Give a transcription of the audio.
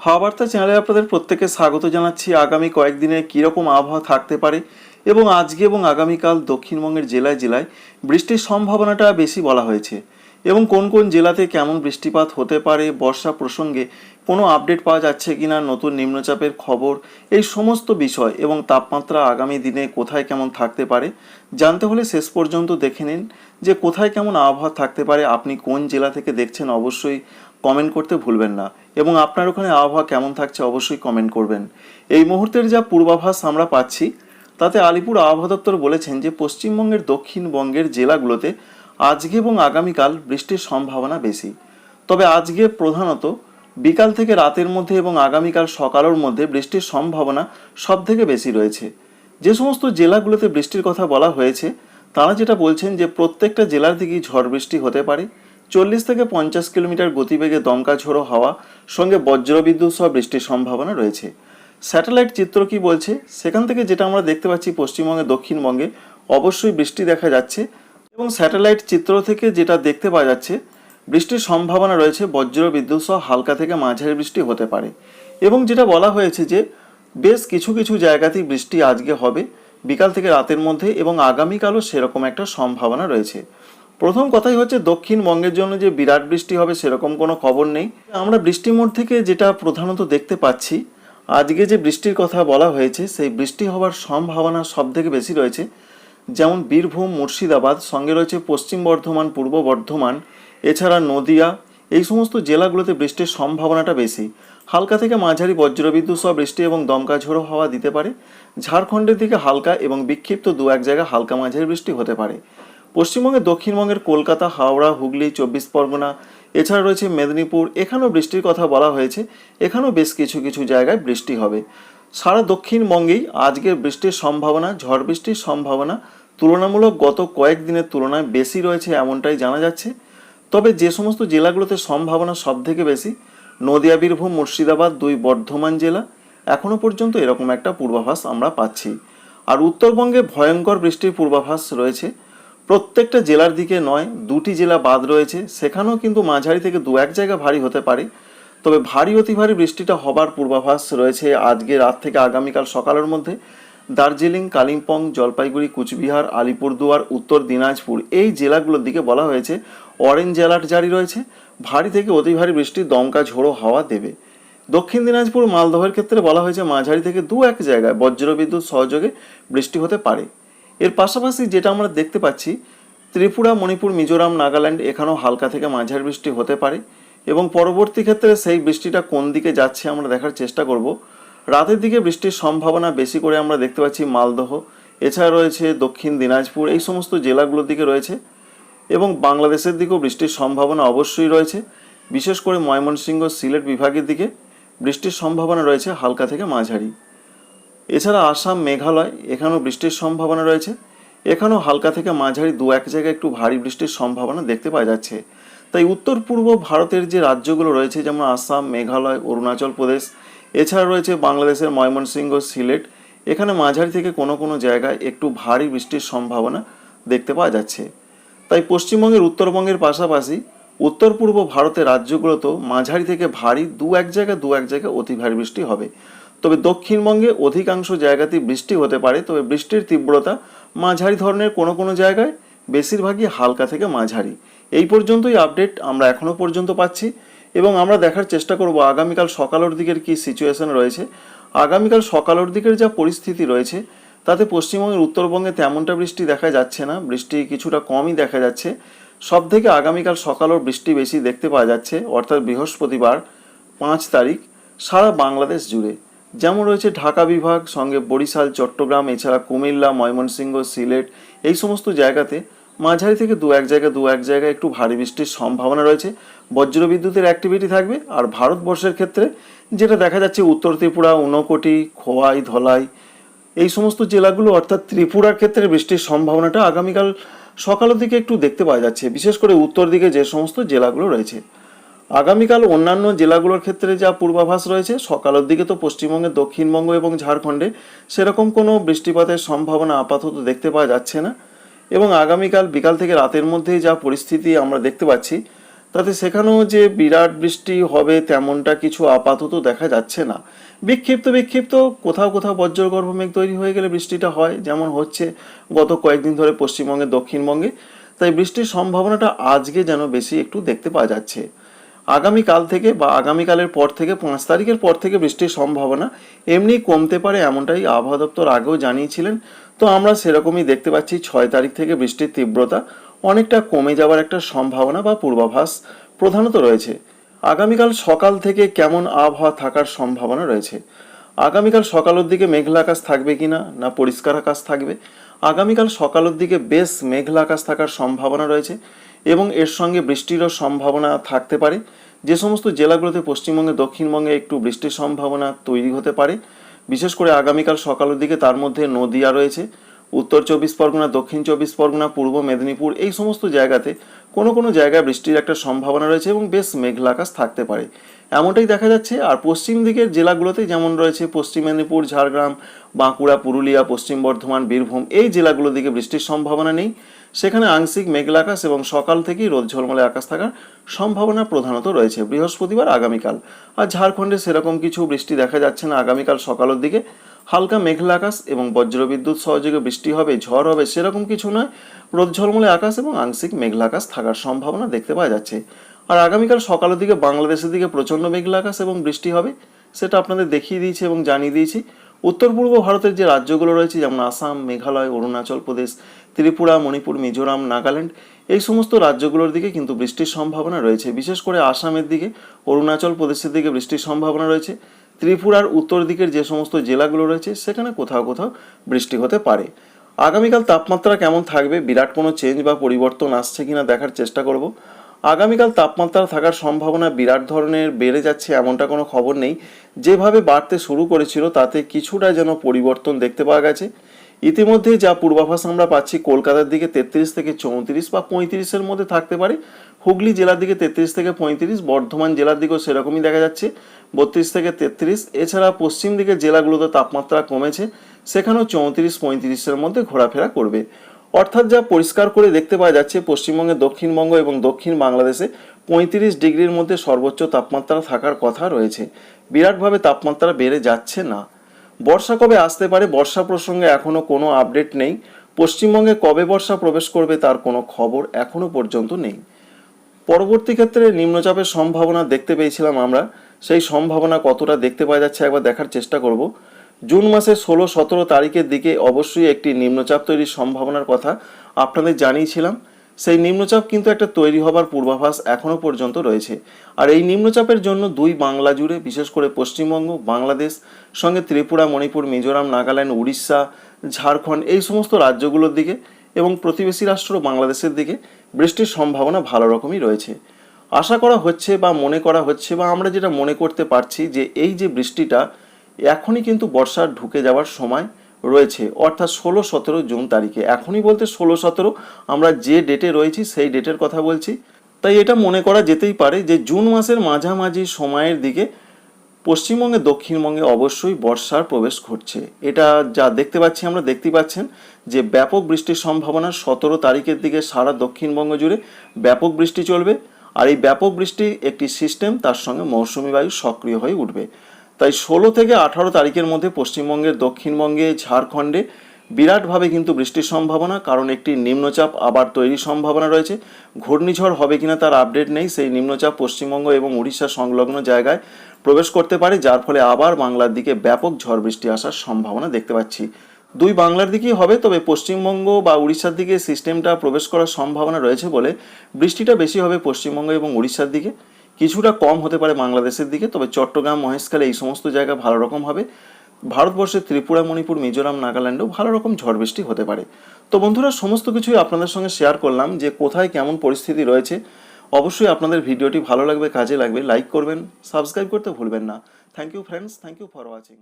হাওয়া বার্তা চ্যানেলে আপনাদের প্রত্যেকে স্বাগত জানাচ্ছি। আগামী কয়েকদিনে কীরকম আবহাওয়া থাকতে পারে এবং আজকে এবং আগামীকাল দক্ষিণবঙ্গের জেলায় জেলায় বৃষ্টির সম্ভাবনাটা বেশি বলা হয়েছে এবং কোন কোন জেলাতে কেমন বৃষ্টিপাত হতে পারে, বর্ষা প্রসঙ্গে কোনো আপডেট পাওয়া যাচ্ছে কি না নতুন নিম্নচাপের খবর, এই সমস্ত বিষয় এবং তাপমাত্রা আগামী দিনে কোথায় কেমন থাকতে পারে জানতে হলে শেষ পর্যন্ত দেখে নিন যে কোথায় কেমন আবহাওয়া থাকতে পারে, আপনি কোন জেলা থেকে দেখছেন অবশ্যই কমেন্ট করতে ভুলবেন না। এবং আপনার ওখানে আবহাওয়া কেমন থাকছে অবশ্যই কমেন্ট করবেন। এই মুহূর্তের যা পূর্বাভাস আমরা পাচ্ছি, তাতে আলিপুর আবহাওয়া দপ্তর বলেছেন যে, পশ্চিমবঙ্গের দক্ষিণবঙ্গের জেলাগুলোতে আজকে এবং আগামীকাল বৃষ্টির সম্ভাবনা বেশি। তবে আজকে প্রধানত বিকাল থেকে রাতের মধ্যে এবং আগামীকাল সকালের মধ্যে বৃষ্টির সম্ভাবনা সব থেকে বেশি রয়েছে। যে সমস্ত জেলাগুলোতে বৃষ্টির কথা বলা হয়েছে, তারা যেটা বলছেন যে, প্রত্যেকটা জেলার দিকেই ঝড় বৃষ্টি হতে পারে। চল্লিশ থেকে পঞ্চাশ কিলোমিটার গতিবেগে দমকা ঝোড়ো হাওয়া, সঙ্গে বজ্রবিদ্যুৎ সহ বৃষ্টির সম্ভাবনা রয়েছে। স্যাটেলাইট চিত্র কি বলছে? সেখান থেকে যেটা আমরা দেখতে পাচ্ছি পশ্চিমবঙ্গে দক্ষিণবঙ্গে, অবশ্যই বৃষ্টি দেখা যাচ্ছে এবং স্যাটেলাইট চিত্র থেকে যেটা দেখতে পাওয়া যাচ্ছে, বৃষ্টির সম্ভাবনা রয়েছে বজ্র বিদ্যুৎ সহ হালকা থেকে মাঝারি বৃষ্টি হতে পারে। এবং যেটা বলা হয়েছে যে, বেশ কিছু কিছু জায়গাতেই বৃষ্টি আজকে হবে, বিকাল থেকে রাতের মধ্যে এবং আগামীকালও সেরকম একটা সম্ভাবনা রয়েছে। প্রথম কথাই হচ্ছে দক্ষিণবঙ্গের জন্য যে বিরাট বৃষ্টি হবে সেরকম কোনো খবর নেই। আমরা বৃষ্টি মোড় থেকে যেটা প্রধানত দেখতে পাচ্ছি, আজকে যে বৃষ্টির কথা বলা হয়েছে, সেই বৃষ্টি হওয়ার সম্ভাবনা সব থেকে বেশি রয়েছে। যেমন বীরভূম, মুর্শিদাবাদ, সঙ্গে রয়েছে পশ্চিম বর্ধমান, পূর্ব বর্ধমান, এছাড়া নদিয়া, এই সমস্ত জেলাগুলোতে বৃষ্টির সম্ভাবনাটা বেশি। হালকা থেকে মাঝারি বজ্রবিদ্যুৎ সহ বৃষ্টি এবং দমকা ঝোড়ো হাওয়া দিতে পারে। ঝাড়খণ্ডের দিকে হালকা এবং বিক্ষিপ্ত দু এক জায়গায় হালকা মাঝারি বৃষ্টি হতে পারে। পশ্চিমবঙ্গের দক্ষিণবঙ্গের কলকাতা, হাওড়া, হুগলি, চব্বিশ পরগনা, এছাড়া রয়েছে মেদিনীপুর, এখানেও বৃষ্টির কথা বলা হয়েছে, এখানেও বেশ কিছু কিছু জায়গায় বৃষ্টি হবে। সারা দক্ষিণবঙ্গেই আজকের বৃষ্টির সম্ভাবনা, ঝড় বৃষ্টির সম্ভাবনা তুলনামূলক গত কয়েকদিনের তুলনায় বেশি রয়েছে এমনটাই জানা যাচ্ছে। তবে যে সমস্ত জেলাগুলোতে সম্ভাবনা সব থেকে বেশি, নদিয়া, বীরভূম, মুর্শিদাবাদ, দুই বর্ধমান জেলা এখনও পর্যন্ত এরকম একটা পূর্বাভাস আমরা পাচ্ছি। আর উত্তরবঙ্গে ভয়ঙ্কর বৃষ্টির পূর্বাভাস রয়েছে। প্রত্যেকটা জেলার দিকে নয়, দুটি জেলা বাদ রয়েছে। সেখানেও কিন্তু মাঝারি থেকে দু এক জায়গা ভারী হতে পারে। তবে ভারী অতি ভারী বৃষ্টিটা হবার পূর্বাভাস রয়েছে আজকে রাত থেকে আগামীকাল সকালের মধ্যে। দার্জিলিং, কালিম্পং, জলপাইগুড়ি, কুচবিহার, আলিপুরদুয়ার, উত্তর দিনাজপুর এই জেলাগুলোর দিকে বলা হয়েছে অরেঞ্জ অ্যালার্ট জারি রয়েছে। ভারী থেকে অতি ভারী বৃষ্টি দমকা ঝোড়ো হাওয়া দেবে। দক্ষিণ দিনাজপুর, মালদহের ক্ষেত্রে বলা হয়েছে মাঝারি থেকে দু এক জায়গায় বজ্রবিদ্যুৎ সহযোগে বৃষ্টি হতে পারে। এর পাশাপাশি যেটা আমরা দেখতে পাচ্ছি, ত্রিপুরা, মণিপুর, মিজোরাম, নাগাল্যান্ড এখানেও হালকা থেকে মাঝারি বৃষ্টি হতে পারে এবং পরবর্তী ক্ষেত্রে সেই বৃষ্টিটা কোন দিকে যাচ্ছে আমরা দেখার চেষ্টা করব। রাতের দিকে বৃষ্টির সম্ভাবনা বেশি করে আমরা দেখতে পাচ্ছি মালদহ, এছাড়া রয়েছে দক্ষিণ দিনাজপুর, এই সমস্ত জেলাগুলোর দিকে রয়েছে এবং বাংলাদেশের দিকেও বৃষ্টির সম্ভাবনা অবশ্যই রয়েছে। বিশেষ করে ময়মনসিংহ সিলেট বিভাগের দিকে বৃষ্টির সম্ভাবনা রয়েছে হালকা থেকে মাঝারি। এছাড়া আসাম মেঘালয়, এখানেও বৃষ্টির সম্ভাবনা রয়েছে। এখানেও হালকা থেকে মাঝারি দু এক জায়গায় একটু ভারী বৃষ্টির সম্ভাবনা দেখতে পাওয়া যাচ্ছে। তাই উত্তর পূর্ব ভারতের যে রাজ্যগুলো রয়েছে, যেমন আসাম, মেঘালয়, অরুণাচল প্রদেশ, এছাড়া রয়েছে বাংলাদেশের ময়মনসিংহ, সিলেট, এখানে মাঝারি থেকে কোনো কোনো জায়গায় একটু ভারী বৃষ্টির সম্ভাবনা দেখতে পাওয়া যাচ্ছে। তাই পশ্চিমবঙ্গের উত্তরবঙ্গের পাশাপাশি উত্তর পূর্ব ভারতের রাজ্যগুলোতেও মাঝারি থেকে ভারী দু এক জায়গায় দু এক জায়গায় অতি ভারী বৃষ্টি হবে। তবে দক্ষিণবঙ্গে অধিকাংশ জায়গাতেই বৃষ্টি হতে পারে, তবে বৃষ্টির তীব্রতা মাঝারি ধরনের কোনো কোনো জায়গায়, বেশিরভাগই হালকা থেকে মাঝারি। এই পর্যন্তই আপডেট, আমরা এখনও পর্যন্ত পাচ্ছি। এবং আমরা দেখার চেষ্টা করব আগামীকাল সকালের দিকের কি সিচুয়েশন রয়েছে। আগামীকাল সকালের দিকের যা পরিস্থিতি রয়েছে, তাতে পশ্চিমবঙ্গের উত্তরবঙ্গে তেমনটা বৃষ্টি দেখা যাচ্ছে না। বৃষ্টি কিছুটা কমই দেখা যাচ্ছে। সব থেকে আগামীকাল সকালের বৃষ্টি বেশি দেখতে পাওয়া যাচ্ছে, অর্থাৎ বৃহস্পতিবার, পাঁচ তারিখ, সারা বাংলাদেশ জুড়ে। যেমন রয়েছে ঢাকা বিভাগ, সঙ্গে বরিশাল, চট্টগ্রাম, এছাড়া কুমিল্লা, ময়মনসিংহ, সিলেট, এই সমস্ত জায়গাতে মাঝারি থেকে দু এক জায়গায়, দু এক জায়গায় একটু ভারী বৃষ্টির সম্ভাবনা রয়েছে। বজ্রবিদ্যুতের অ্যাক্টিভিটি থাকবে, আর ভারতবর্ষের ক্ষেত্রে যেটা দেখা যাচ্ছে, উত্তর ত্রিপুরা, ঊনকোটি, খোয়াই, ধলাই, এই সমস্ত জেলাগুলো, অর্থাৎ ত্রিপুরার ক্ষেত্রে বৃষ্টির সম্ভাবনাটা আগামীকাল সকালের দিকে একটু দেখতে পাওয়া যাচ্ছে। বিশেষ করে উত্তর দিকে যে সমস্ত জেলাগুলো রয়েছে। আগামীকাল অন্যান্য জেলাগুলোর ক্ষেত্রে যা পূর্বাভাস রয়েছে, সকালের দিকে তো পশ্চিমবঙ্গের দক্ষিণবঙ্গ এবং ঝাড়খণ্ডে সেরকম কোনো বৃষ্টিপাতের সম্ভাবনা আপাতত দেখতে পাওয়া যাচ্ছে না। এবং আগামীকাল বিকাল থেকে রাতের মধ্যেই যা পরিস্থিতি আমরা দেখতে পাচ্ছি, তাতে সেখানেও যে বিরাট বৃষ্টি হবে তেমনটা কিছু আপাতত দেখা যাচ্ছে না। বিক্ষিপ্ত বিক্ষিপ্ত কোথাও কোথাও বজ্রগর্ভ মেঘ তৈরি হয়ে গেলে বৃষ্টিটা হয়, যেমন হচ্ছে গত কয়েকদিন ধরে পশ্চিমবঙ্গে, দক্ষিণবঙ্গে। তাই বৃষ্টির সম্ভাবনাটা আজকে যেন বেশি একটু দেখতে পাওয়া যাচ্ছে। আগামীকাল থেকে বা আগামীকালের পর থেকে, পাঁচ তারিখের পর থেকে বৃষ্টির সম্ভাবনা এমনি কমতে পারে এমনটাই আবহাওয়া দপ্তর আগেও জানিয়েছিলেন। তো আমরা সেরকমই দেখতে পাচ্ছি ছয় তারিখ থেকে বৃষ্টির তীব্রতা অনেকটা কমে যাওয়ার একটা সম্ভাবনা বা পূর্বাভাস প্রধানত রয়েছে। আগামীকাল সকাল থেকে কেমন আবহাওয়া থাকার সম্ভাবনা রয়েছে? আগামীকাল সকালের দিকে মেঘলা আকাশ থাকবে কি না না পরিষ্কার আকাশ থাকবে? আগামীকাল সকালের দিকে বেশ মেঘলা আকাশ থাকার সম্ভাবনা রয়েছে। এবং এর সঙ্গে বৃষ্টিরও সম্ভাবনা থাকতে পারে। যে সমস্ত জেলাগুলোতে পশ্চিমবঙ্গে, দক্ষিণবঙ্গে একটু বৃষ্টির সম্ভাবনা তৈরি হতে পারে। বিশেষ করে আগামীকাল সকালের দিকে তার মধ্যে নদিয়া রয়েছে, উত্তর চব্বিশ পরগনা, দক্ষিণ চব্বিশ পরগনা, পূর্ব মেদিনীপুর এই সমস্ত জায়গাতে কোনো কোনো জায়গায় বৃষ্টির একটা সম্ভাবনা রয়েছে এবং বেশ মেঘলা আকাশ থাকতে পারে। এমনটাই দেখা যাচ্ছে। আর পশ্চিম দিকের জেলাগুলোতে যেমন রয়েছে, পশ্চিম মেদিনীপুর, ঝাড়গ্রাম, বাঁকুড়া, পুরুলিয়া, পশ্চিম বর্ধমান, বীরভূম এই জেলাগুলোর দিকে বৃষ্টির সম্ভাবনা নেই। সেখানে আংশিক মেঘলা আকাশ এবং সকাল থেকেই রোদ ঝলমলে আকাশ থাকার সম্ভাবনা প্রধানত রয়েছে বৃহস্পতিবার আগামীকাল। আর ঝাড়খণ্ডে সেরকম কিছু বৃষ্টি দেখা যাচ্ছে না আগামীকাল সকালের দিকে। হালকা মেঘলা আকাশ এবং বজ্রবিদ্যুৎ সহযোগে বৃষ্টি হবে, ঝড় হবে, সেরকম কিছু নয়। রোদ ঝলমলে আকাশ এবং আংশিক মেঘলা আকাশ থাকার সম্ভাবনা দেখতে পাওয়া যাচ্ছে। আর আগামীকাল সকালের দিকে বাংলাদেশের দিকে প্রচণ্ড মেঘলা আকাশ এবং বৃষ্টি হবে, সেটা আপনাদের দেখিয়ে দিয়েছি এবং জানিয়ে দিয়েছি। উত্তর পূর্ব ভারতের যে রাজ্যগুলো রয়েছে, যেমন আসাম, মেঘালয়, অরুণাচল প্রদেশ, ত্রিপুরা, মণিপুর, মিজোরাম, নাগাল্যান্ড, এই সমস্ত রাজ্যগুলোর দিকে কিন্তু বৃষ্টির সম্ভাবনা রয়েছে। বিশেষ করে আসামের দিকে, অরুণাচল প্রদেশের দিকে বৃষ্টির সম্ভাবনা রয়েছে। ত্রিপুরার উত্তর দিকের যে সমস্ত জেলাগুলো রয়েছে, সেখানে কোথাও কোথাও বৃষ্টি হতে পারে। আগামীকাল তাপমাত্রা কেমন থাকবে? বিরাট কোনো চেঞ্জ বা পরিবর্তন আসছে কিনা দেখার চেষ্টা করব। আগামীকাল তাপমাত্রা থাকার সম্ভাবনা বিরাট ধরনের বেড়ে যাচ্ছে এমনটা কোনো খবর নেই। যেভাবে বাড়তে শুরু করেছিল, তাতে কিছুটা যেন পরিবর্তন দেখতে পাওয়া গেছে। ইতিমধ্যে যা পূর্বাভাস আমরা পাচ্ছি, কলকাতার দিকে তেত্রিশ থেকে চৌত্রিশ বা পঁয়ত্রিশের মধ্যে থাকতে পারে। হুগলি জেলার দিকে তেত্রিশ থেকে পঁয়ত্রিশ, বর্ধমান জেলার দিকেও সেরকমই দেখা যাচ্ছে। বত্রিশ থেকে তেত্রিশ, এছাড়া পশ্চিম দিকের জেলাগুলোতে তাপমাত্রা কমেছে। সেখানেও চৌত্রিশ, পঁয়ত্রিশের মধ্যে ঘোরাফেরা করবে। অর্থাৎ যা পরিষ্কার করে দেখতে পাওয়া যাচ্ছে পশ্চিমবঙ্গে দক্ষিণবঙ্গ এবং দক্ষিণ বাংলাদেশে পঁয়ত্রিশ ডিগ্রির মধ্যে সর্বোচ্চ তাপমাত্রা থাকার কথা রয়েছে। বিরাটভাবে তাপমাত্রা বেড়ে যাচ্ছে না। বর্ষা কবে আসতে পারে? বর্ষা প্রসঙ্গে এখনও কোনো আপডেট নেই। পশ্চিমবঙ্গে কবে বর্ষা প্রবেশ করবে তার কোনো খবর এখনও পর্যন্ত নেই। পরবর্তী ক্ষেত্রে নিম্নচাপের সম্ভাবনা দেখতে পেয়েছিলাম আমরা। সেই সম্ভাবনা কতটা দেখতে পাওয়া যাচ্ছে একবার দেখার চেষ্টা করব। জুন মাসের ষোলো, সতেরো তারিখের দিকে অবশ্যই একটি নিম্নচাপ তৈরির সম্ভাবনার কথা আপনাদের জানিয়েছিলাম। সেই নিম্নচাপ কিন্তু একটা তৈরি হবার পূর্বাভাস এখনও পর্যন্ত রয়েছে। আর এই নিম্নচাপের জন্য দুই বাংলা জুড়ে, বিশেষ করে পশ্চিমবঙ্গ, বাংলাদেশ, সঙ্গে ত্রিপুরা, মণিপুর, মিজোরাম, নাগাল্যান্ড, উড়িষ্যা, ঝাড়খণ্ড এই সমস্ত রাজ্যগুলোর দিকে এবং প্রতিবেশী রাষ্ট্র বাংলাদেশের দিকে বৃষ্টির সম্ভাবনা ভালো রকমই রয়েছে। আশা করা হচ্ছে বা মনে করা হচ্ছে বা আমরা যেটা মনে করতে পারছি যে এই যে বৃষ্টিটা এখনই কিন্তু বর্ষা ঢুকে যাওয়ার সময় রয়েছে। অর্থাৎ ষোলো সতেরো জুন তারিখে। এখনই বলতে ষোলো সতেরো, আমরা যে ডেটে রয়েছি সেই ডেটের কথা বলছি। তাই এটা মনে করা যেতেই পারে যে জুন মাসের মাঝামাঝি সময়ের দিকে পশ্চিমবঙ্গে, দক্ষিণবঙ্গে অবশ্যই বর্ষার প্রবেশ ঘটছে। এটা যা দেখতে পাচ্ছি আমরা দেখতে পাচ্ছেন যে ব্যাপক বৃষ্টির সম্ভাবনা সতেরো তারিখের দিকে সারা দক্ষিণবঙ্গ জুড়ে ব্যাপক বৃষ্টি চলবে। আর এই ব্যাপক বৃষ্টি একটি সিস্টেম তার সঙ্গে মৌসুমি বায়ু সক্রিয় হয়ে উঠবে। তাই ষোলো থেকে আঠারো তারিখের মধ্যে পশ্চিমবঙ্গের দক্ষিণবঙ্গে, ঝাড়খণ্ডে বিরাটভাবে কিন্তু বৃষ্টির সম্ভাবনা, কারণ একটি নিম্নচাপ আবার তৈরির সম্ভাবনা রয়েছে। ঘূর্ণিঝড় হবে কিনা তার আপডেট নেই। সেই নিম্নচাপ পশ্চিমবঙ্গ এবং উড়িষ্যা সংলগ্ন জায়গায় প্রবেশ করতে পারে, যার ফলে আবার বাংলার দিকে ব্যাপক ঝড় বৃষ্টি আসার সম্ভাবনা দেখতে পাচ্ছি। দুই বাংলার দিকেই হবে, তবে পশ্চিমবঙ্গ বা উড়িষ্যার দিকে সিস্টেমটা প্রবেশ করার সম্ভাবনা রয়েছে বলে বৃষ্টিটা বেশি হবে পশ্চিমবঙ্গ এবং উড়িষ্যার দিকে। কিছুটা কম হতে পারে বাংলাদেশের দিকে, তবে চট্টগ্রাম, মহেশখালী এই সমস্ত জায়গা ভালো রকম হবে। ভারতবর্ষের ত্রিপুরা, মণিপুর, মিজোরাম, নাগাল্যান্ডেও ভালো রকম ঝড় বৃষ্টি হতে পারে। তো বন্ধুরা, সমস্ত কিছুই আপনাদের সঙ্গে শেয়ার করলাম যে কোথায় কেমন পরিস্থিতি রয়েছে। অবশ্যই আপনাদের ভিডিওটি ভালো লাগবে, কাজে লাগবে লাইক করবেন সাবস্ক্রাইব করতে ভুলবেন না। Thank you friends thank you for watching